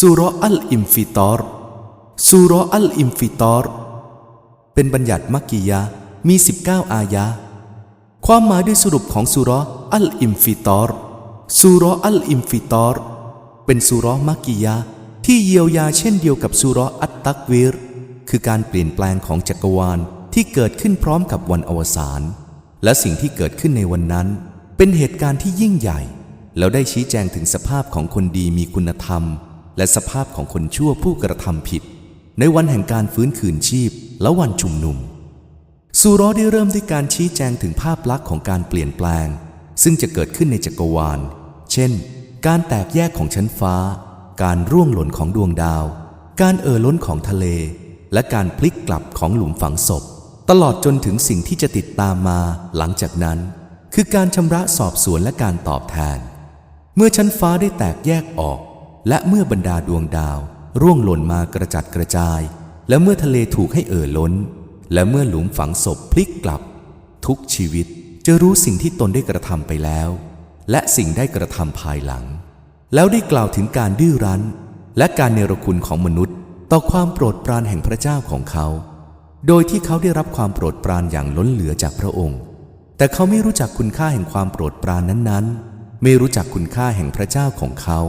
สุรอัลอิมฟิตอรสุรอัลอิมฟิตอรเป็นบัญญัติมักกิยะมี 19 อายะ ความหมายด้วยสรุปของสุรอัลอิมฟิตอรสุรอัลอิมฟิตอรเป็นสุรมักกิยะที่เยียวยาเช่นเดียวกับสุรอัตตักวีรคือการเปลี่ยนแปลงของจักรวาลที่เกิดขึ้นพร้อมกับวันอวสานและสิ่งที่เกิดขึ้นในวันนั้น เป็นเหตุการณ์ที่ยิ่งใหญ่ แล้วได้ชี้แจงถึงสภาพของคนดีมีคุณธรรม และสภาพของคนชั่วผู้กระทำผิด ในวันแห่งการฟื้นคืนชีพและวันชุมนุมซูรอได้เริ่มด้วยการชี้แจงถึงภาพลักษณ์ของการเปลี่ยนแปลง ซึ่งจะเกิดขึ้นในจักรวาล เช่น การแตกแยกของชั้นฟ้า การร่วงหล่นของดวงดาว การเอ่อล้นของทะเล และการพลิกกลับของหลุมฝังศพ ตลอดจนถึงสิ่งที่จะติดตามมาหลังจากนั้น คือการชำระสอบสวนและการตอบแทน เมื่อชั้นฟ้าได้แตกแยกออก และเมื่อบรรดาดวงดาว ร่วงหล่นมากระจัดกระจาย และเมื่อทะเลถูกให้เอ่อล้น และเมื่อหลุมฝังศพพลิกกลับ ทุกชีวิตจะรู้สิ่งที่ตนได้กระทำไปแล้ว และสิ่งได้กระทำภายหลัง แล้วได้กล่าวถึงการดื้อรั้น และการเนรคุณของมนุษย์ ต่อความโปรดปรานแห่งพระเจ้าของเขา โดยที่เขาได้รับความโปรดปรานอย่างล้นเหลือจากพระองค์ แต่เขาไม่รู้จักคุณค่าแห่งความโปรดปรานนั้นๆ ไม่รู้จักคุณค่าแห่งพระเจ้าของเขา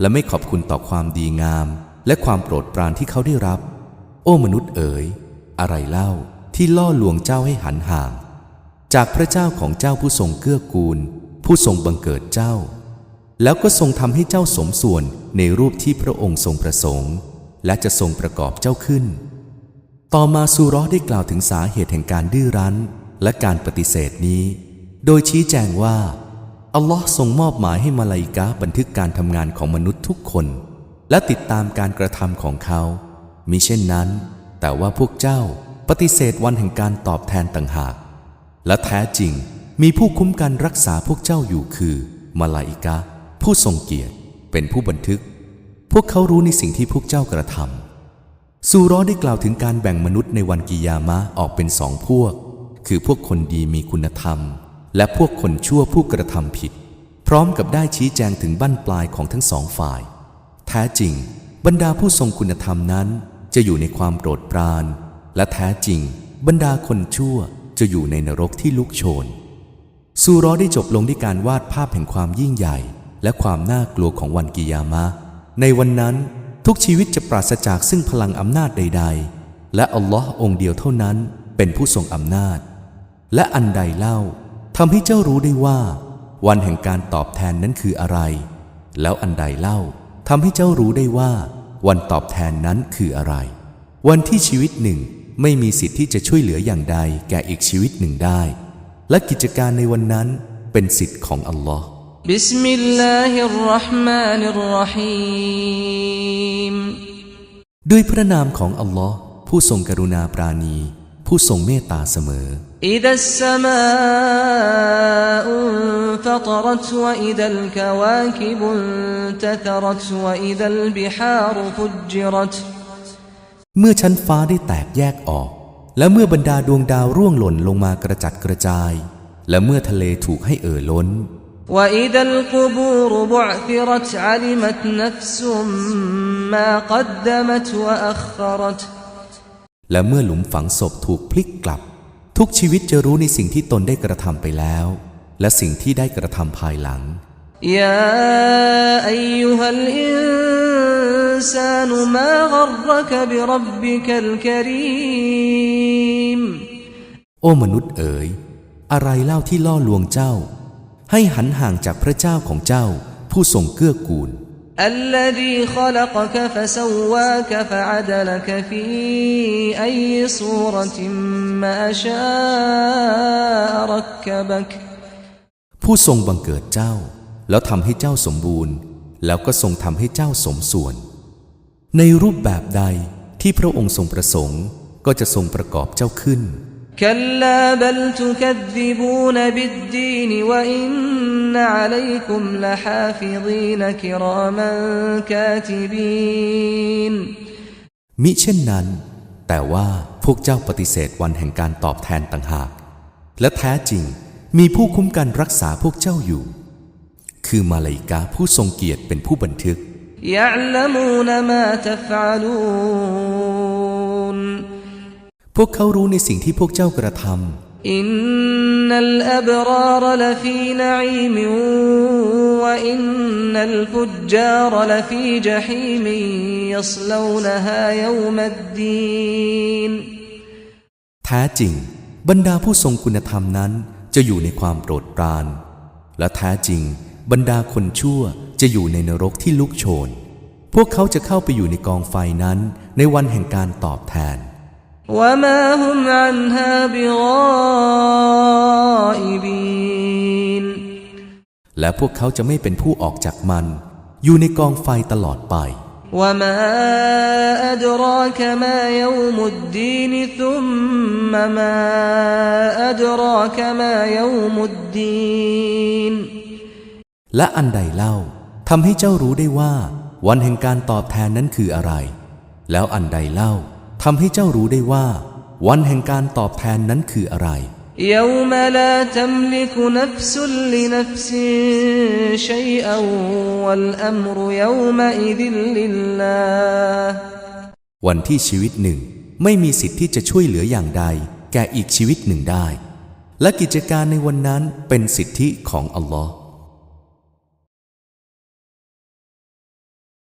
และไม่ขอบคุณต่อความดีงาม และความโปรดปรานที่เขาได้รับ โอ้มนุษย์เอ๋ย อะไรเล่าที่ล่อลวงเจ้าให้หันห่าง จากพระเจ้าของเจ้าผู้ทรงเกื้อกูล ผู้ทรงบังเกิดเจ้า แล้วก็ทรงทำให้เจ้าสมส่วนในรูปที่พระองค์ทรงประสงค์ และจะทรงประกอบเจ้าขึ้น ต่อมาซูเรอได้กล่าวถึงสาเหตุแห่งการดื้อรั้น และการปฏิเสธนี้ โดยชี้แจงว่า อัลลอฮ์ทรงมอบหมายให้มาลาอิกะห์บันทึกการทำงานของมนุษย์ทุกคน และติดตามการกระทำของเขามิเช่นนั้น แต่ว่าพวกเจ้าปฏิเสธวันแห่งการตอบแทนต่างหาก และแท้จริงมีผู้คุ้มกันรักษาพวกเจ้าอยู่คือมาลาอิกะผู้ทรงเกียรติเป็นผู้บันทึก พวกเขารู้ในสิ่งที่พวกเจ้ากระทำซูเรอได้กล่าวถึงการแบ่งมนุษย์ในวันกิยามะออกเป็นสองพวก คือพวกคนดีมีคุณธรรม และพวกคนชั่วผู้กระทำผิด พร้อมกับได้ชี้แจงถึงบั้นปลายของทั้งสองฝ่าย แท้จริง บรรดาผู้ทรงคุณธรรมนั้น จะอยู่ในความโปรดปราน และแท้จริง บรรดาคนชั่วจะอยู่ในนรกที่ลุกโชนซูเรอได้จบลงด้วยการวาดภาพแห่งความยิ่งใหญ่ และความน่ากลัวของวันกิยามะ ในวันนั้นทุกชีวิตจะปราศจากซึ่งพลังอำนาจใด ๆ และอัลลอฮ์องเดียวเท่านั้นเป็นผู้ทรงอำนาจ และอันใดเล่า ทำให้เจ้ารู้ได้ว่า วันแห่งการตอบแทนนั้นคืออะไร แล้วอันใดเล่าทำให้เจ้ารู้ได้ว่า วันตอบแทนนั้นคืออะไร วันที่ชีวิตหนึ่งไม่มีสิทธิ์ที่จะช่วยเหลืออย่างใดแก่อีกชีวิตหนึ่งได้ และกิจการในวันนั้นเป็นสิทธิ์ของอัลลอฮ์บิสมิลลาฮิรรห์มานิรรามด้วยพระนามของอัลลอฮ์ผู้ทรงกรุณาปราณี ผู้ทรงเมตตาเสมอ إذا السماء انفطرت وإذا الكواكب انتثرت وإذا البحار فجرت เมื่อชั้นฟ้าได้แตกแยกออก และเมื่อบรรดาดวงดาวร่วงหล่นลงมากระจัดกระจาย และเมื่อทะเลถูกให้เอ่อล้น وإذا القبور بعثرت علمت نفس ما قدمت وأخرت และเมื่อหลุมฝังศพถูกพลิกกลับ ทุกชีวิตจะรู้ในสิ่งที่ตนได้กระทำไปแล้ว และสิ่งที่ได้กระทำภายหลังยาอายุฮัลอินซานมากรกบรับบิกัลกรีมโอ้มนุษย์เอ๋ย อะไรเล่าที่ล่อลวงเจ้า ให้หันห่างจากพระเจ้าของเจ้าผู้ทรงเกื้อกูล الذي خلقك فسواك فعدلك في أي صورة ما شاء ركبك ผู้ทรงบังเกิดเจ้า แล้วทำให้เจ้าสมบูรณ์ แล้วก็ทรงทำให้เจ้าสมส่วน ในรูปแบบใดที่พระองค์ทรงประสงค์ ก็จะทรงประกอบเจ้าขึ้น كلا بل تكذبون بالدين وإن عليكم لحافظين كراما كاتبين มิเช่นนั้น แต่ว่าพวกเจ้าปฏิเสธวันแห่งการตอบแทนต่างหาก และแท้จริงมีผู้คุ้มกันรักษาพวกเจ้าอยู่ คือมาลาอิกาผู้ทรงเกียรติเป็นผู้บันทึก يعلمون ما تفعلون พวกเขารู้ในสิ่งที่พวกเจ้ากระทำอินนัลอับรารลฟีนัยมวะอินนัลฟุจารลฟีจฮีมยัสลวนฮายอมัดดีนแท้จริง บรรดาผู้ทรงคุณธรรมนั้นจะอยู่ในความโปรดปราน และแท้จริง บรรดาคนชั่วจะอยู่ในนรกที่ลุกโชน พวกเขาจะเข้าไปอยู่ในกองไฟนั้นในวันแห่งการตอบแทน وما هم عنها بغائبين และพวกเขาจะไม่เป็นผู้ออกจากมัน อยู่ในกองไฟตลอดไป وما أدراك ما يوم الدين ثم ما أدراك ما يوم الدين และอันใดเล่าทำให้เจ้ารู้ได้ว่า วันแห่งการตอบแทนนั้นคืออะไร แล้วอันใดเล่า ทำให้เจ้ารู้ได้ว่า วันแห่งการตอบแทนนั้นคืออะไร يوم لا تملك نفس لنفس شيئا والأمر يومئذ لله วันที่ชีวิตหนึ่งไม่มีสิทธิ์ที่จะช่วยเหลืออย่างใด แก่อีกชีวิตหนึ่งได้ และกิจการในวันนั้นเป็นสิทธิของอัลลอฮ์